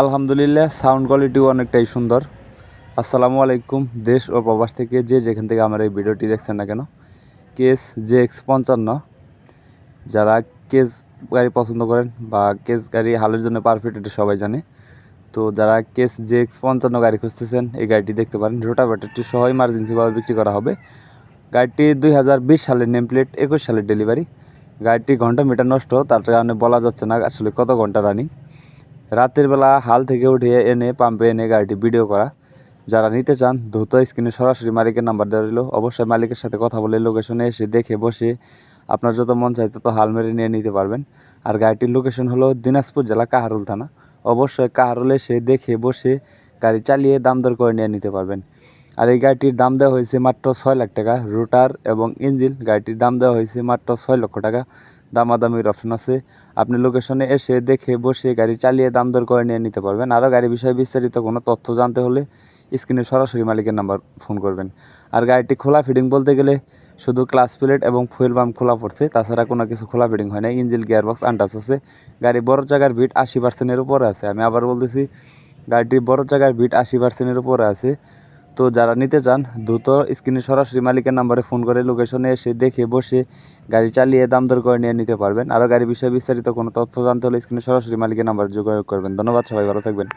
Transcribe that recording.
আলহামদুলিল্লাহ সাউন্ড কোয়ালিটিও অনেকটাই সুন্দর। আসসালামু আলাইকুম, দেশ ও প্রবাস থেকে যে যেখান থেকে আমার এই ভিডিওটি দেখছেন না কেন, কেস জে এক্স পঞ্চান্ন। যারা কেস গাড়ি পছন্দ করেন বা কেস গাড়ি হালের জন্য পারফেক্ট এটা সবাই জানে। তো যারা কেস জে এক্স পঞ্চান্ন গাড়ি খুঁজতেছেন, এই গাড়িটি দেখতে পারেন। রোটাভেটারটি সহ ইমার্জেন্সিভাবে বিক্রি করা হবে। গাড়িটি দুই হাজার বিশ সালের নেম প্লেট একুশ সালের ডেলিভারি গাড়িটি ঘণ্টা মিটার নষ্ট, তার কারণে বলা যাচ্ছে না আসলে কত ঘণ্টা রানিং রাতের বেলা হাল থেকে উঠিয়ে এনে পাম্পে এনে গাড়িটি ভিডিও করা। যারা নিতে চান, দ্রুত স্ক্রিনে সরাসরি মালিকের নাম্বার দেওয়া রইল। অবশ্যই মালিকের সাথে কথা বলে লোকেশনে এসে দেখে বসে আপনার যত মন চাই তত হাল মেরে নিয়ে নিতে পারবেন। আর গাড়িটির লোকেশন হলো দিনাজপুর জেলা কাহারুল থানা। অবশ্যই কাহারুল এসে দেখে বসে গাড়ি চালিয়ে দাম দর করে নিয়ে নিতে পারবেন। আর এই গাড়িটির দাম দেওয়া হয়েছে মাত্র ছয় লাখ টাকা। রোটার এবং ইঞ্জিন গাড়িটির দাম দেওয়া হয়েছে মাত্র ছয় লক্ষ টাকা। দামাদামির অপশন আছে। আপনি লোকেশনে এসে দেখে বসে গাড়ি চালিয়ে দাম দর করে নিয়ে নিতে পারবেন। আরও গাড়ি বিষয়ে বিস্তারিত কোনো তথ্য জানতে হলে স্ক্রিনে সরাসরি মালিকের নাম্বার ফোন করবেন। আর গাড়িটি খোলা ফিটিং বলতে গেলে শুধু ক্লাস প্লেট এবং ফুয়েল পাম্প খোলা পড়ছে। তাছাড়া কোনো কিছু খোলা ফিটিং হয় না ইঞ্জিন গিয়ারবক্স আনটাচ আছে। গাড়ি বড় জায়গার ভিট আশি পার্সেন্টের উপরে আছে। আমি আবার বলতেছি, গাড়িটি বড় জায়গার ভিট আশি পার্সেন্টের উপরে আছে। তো যারা নিতে চান, দ্রুত স্ক্রিনে সরাসরি মালিকের নাম্বারে ফোন করে লোকেশনে এসে দেখে বসে গাড়ি চালিয়ে দাম দর করে নিয়ে নিতে পারবেন। আরও গাড়ি বিষয়ে বিস্তারিত কোনো তথ্য জানতে হলে স্ক্রিনে সরাসরি মালিকের নাম্বারে যোগাযোগ করবেন। ধন্যবাদ, সবাই ভালো থাকবেন।